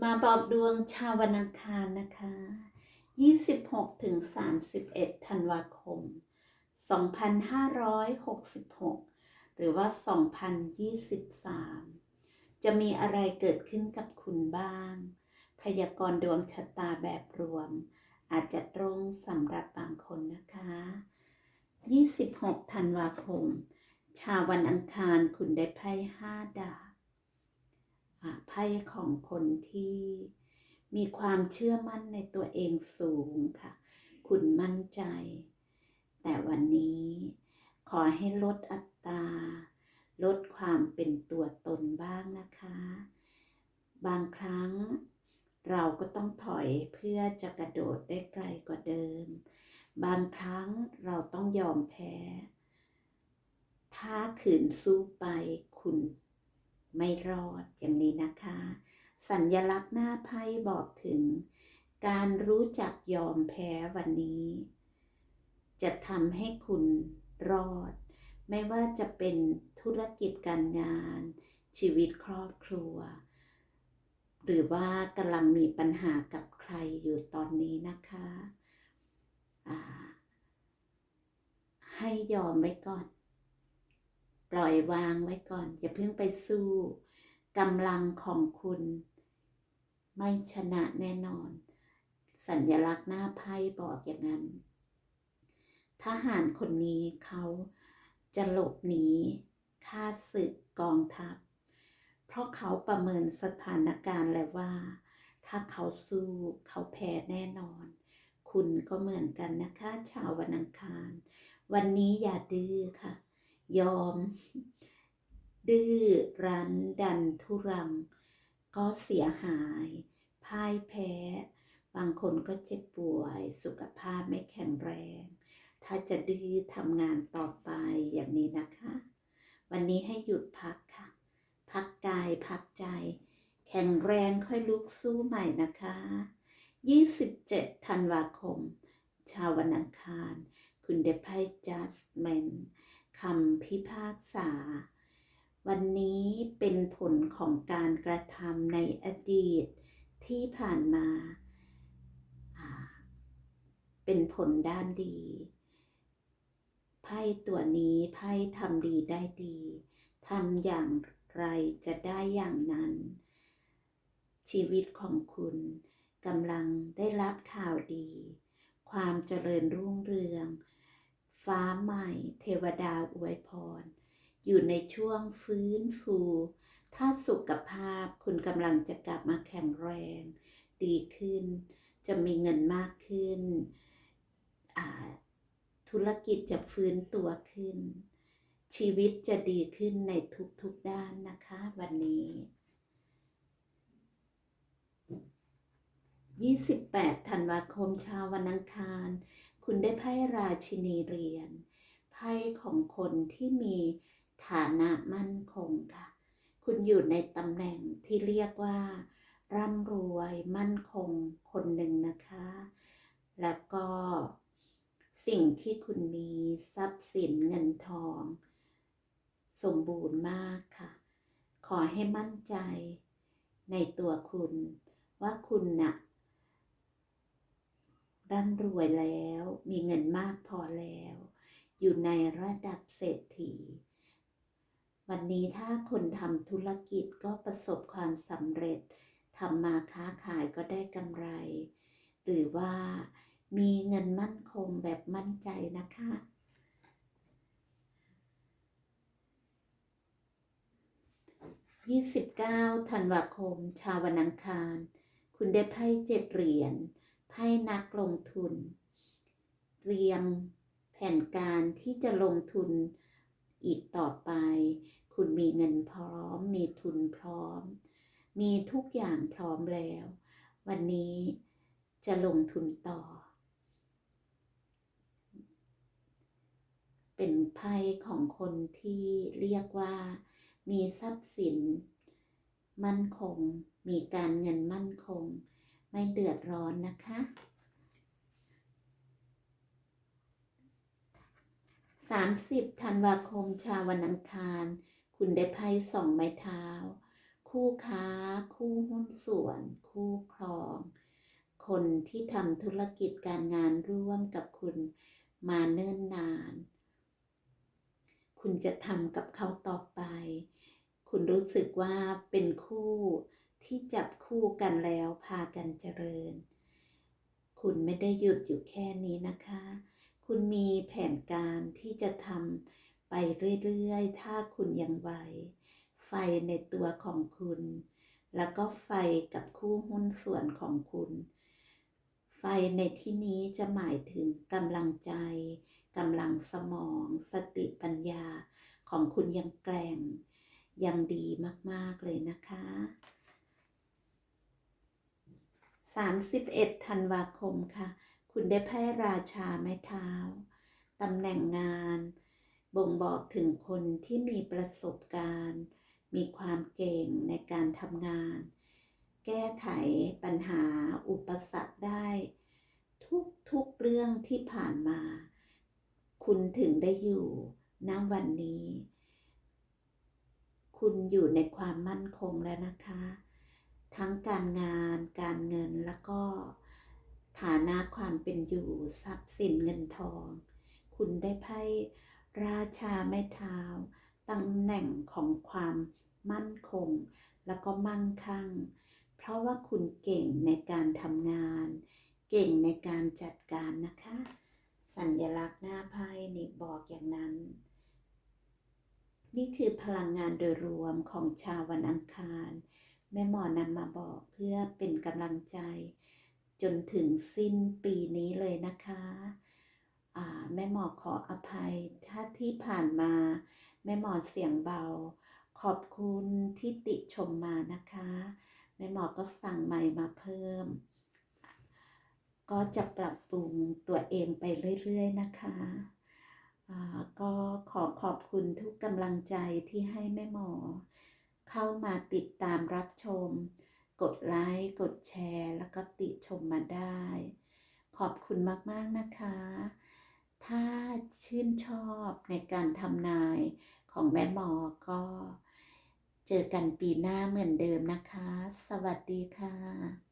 มาบอกดวงชาววันอังคารนะคะ 26ถึง31 ธันวาคม 2566 หรือว่า 2023 จะมีอะไรเกิดขึ้นกับคุณบ้าง พยากรณ์ดวงชะตาแบบรวม อาจจะตรงสำหรับบางคนนะคะ 26 ธันวาคม ชาววันอังคารคุณได้ไพ่ห้าดาบอ่า ไพ่ของคนที่มีความเชื่อมั่นในตัวเองสูงค่ะ คุณมั่นใจ แต่วันนี้ขอให้ลดอัตรา ลดความเป็นตัวตนบ้างนะคะ บางครั้งเราก็ต้องถอยเพื่อจะกระโดดได้ไกลกว่าเดิม บางครั้งเราต้องยอมแพ้ ถ้าขืนสู้ไปคุณ ไม่รอดอย่างนี้นะคะ สัญญลักษณ์หน้าไพ่บอกถึง การรู้จักยอมแพ้วันนี้ จะทำให้คุณรอด ไม่ว่าจะเป็นธุรกิจการงาน ชีวิตครอบครัว หรือว่ากำลังมีปัญหากับใครอยู่ตอนนี้นะคะให้ยอมไว้ก่อน ปล่อยวางไว้ก่อน อย่าเพิ่งไปสู้กำลังของคุณ ไม่ชนะแน่นอน สัญลักษณ์หน้าไพ่บอกอย่างนั้นทหารคนนี้เขาจะหลบหนีฆ่าศึกกองทัพ เพราะเขาประเมินสถานการณ์แล้วว่า ถ้าเขาสู้เขาแพ้แน่นอน คุณก็เหมือนกันนะคะ ชาววันอังคาร วันนี้อย่าดื้อค่ะ ยอม ดื้อรั้นดันทุรัง ก็เสียหาย พ่ายแพ้ บางคนก็เจ็บป่วย สุขภาพไม่แข็งแรง ถ้าจะดื้อทำงานต่อไปอย่างนี้นะคะ วันนี้ให้หยุดพักค่ะ พักกายพักใจ แข็งแรงค่อยลุกสู้ใหม่นะคะ 27 ธันวาคม ชาววันอังคาร คุณเดไพ่ judgment คำพิพากษา วันนี้เป็นผลของการกระทำในอดีตที่ผ่านมาอ่าเป็นผลด้านดี ไพ่ตัวนี้ไพ่ทำดีได้ดีทำอย่างไรจะได้อย่างนั้น ชีวิตของคุณกำลังได้รับข่าวดี ความเจริญรุ่งเรือง ฟ้าใหม่ เทวดาอวยพร อยู่ในช่วงฟื้นฟู ถ้าสุขภาพคุณกำลังจะกลับมาแข็งแรง ดีขึ้น จะมีเงินมากขึ้น ธุรกิจจะฟื้นตัวขึ้น ชีวิตจะดีขึ้นในทุกๆด้านนะคะ วันนี้28ธันวาคมชาววันอังคาร คุณได้ไพ่ราชินีเรียญไพ่ของคนที่มีฐานะมั่นคงค่ะ คุณอยู่ในตำแหน่งที่เรียกว่า ร่ำรวยมั่นคงคนหนึ่งนะคะ แล้วก็สิ่งที่คุณมีทรัพย์สินเงินทอง สมบูรณ์มากค่ะ ขอให้มั่นใจในตัวคุณว่าคุณน่ะ ร่ำรวยแล้ว มีเงินมากพอแล้ว อยู่ในระดับเศรษฐี วันนี้ถ้าคนทำธุรกิจก็ประสบความสำเร็จทำมาค้าขายก็ได้กำไร หรือว่ามีเงินมั่นคงแบบมั่นใจนะคะ 29 ธันวาคม ชาววันอังคาร คุณได้ไพ่เจ็ดเหรียญ ไพ่นักลงทุน เตรียมแผนการที่จะลงทุนอีกต่อไป คุณมีเงินพร้อม มีทุนพร้อม มีทุกอย่างพร้อมแล้ว วันนี้จะลงทุนต่อ เป็นไพ่ของคนที่เรียกว่า มีทรัพย์สิน มั่นคง มีการเงินมั่นคง ไม่เดือดร้อนนะคะ 30 ธันวาคมชาววันอังคาร คุณได้ไพ่สองไม้เท้า คู่ค้า คู่หุ้นส่วน คู่ครอง คนที่ทำธุรกิจการงานร่วมกับคุณมาเนิ่นนาน คุณจะทำกับเขาต่อไป คุณรู้สึกว่าเป็นคู่ ที่จับคู่กันแล้วพากันเจริญ คุณไม่ได้หยุดอยู่แค่นี้นะคะ คุณมีแผนการที่จะทำไปเรื่อยๆ ถ้าคุณยังไหว ไฟในตัวของคุณ แล้วก็ไฟกับคู่หุ้นส่วนของคุณ ไฟในที่นี้จะหมายถึงกำลังใจกำลังสมองสติปัญญาของคุณยังแกร่งยังดีมาก ๆ เลยนะคะ 31 ธันวาคมค่ะ คุณได้ไพ่ราชาไม้เท้าตำแหน่งงาน บ่งบอกถึงคนที่มีประสบการณ์ มีความเก่งในการทำงาน แก้ไขปัญหาอุปสรรคได้ ทุกทุกเรื่องที่ผ่านมา คุณถึงได้อยู่ณวันนี้ คุณอยู่ในความมั่นคงแล้วนะคะ ทั้งการงานการเงินแล้วก็ฐานะความเป็นอยู่ทรัพย์สินเงินทอง คุณได้ไพ่ราชาไม้เท้าตำแหน่งของความมั่นคง แล้วก็มั่งคั่ง เพราะว่าคุณเก่งในการทำงาน เก่งในการจัดการนะคะ สัญลักษณ์หน้าไพ่นี่บอกอย่างนั้น นี่คือพลังงานโดยรวมของชาววันอังคาร แม่หมอนำมาบอกเพื่อเป็นกำลังใจ จนถึงสิ้นปีนี้เลยนะคะแม่หมอขออภัยถ้าที่ผ่านมา แม่หมอเสียงเบา ขอบคุณที่ติชมมานะคะ แม่หมอก็สั่งใหม่มาเพิ่ม ก็จะปรับปรุงตัวเองไปเรื่อยๆนะคะก็ขอขอบคุณทุกกำลังใจที่ให้แม่หมอ เข้ามาติดตามรับชม กดไลค์ กดแชร์ แล้วก็ติชมมาได้ ขอบคุณมากๆนะคะ ถ้าชื่นชอบในการทำนายของแม่หมอก็เจอกันปีหน้าเหมือนเดิมนะคะ สวัสดีค่ะ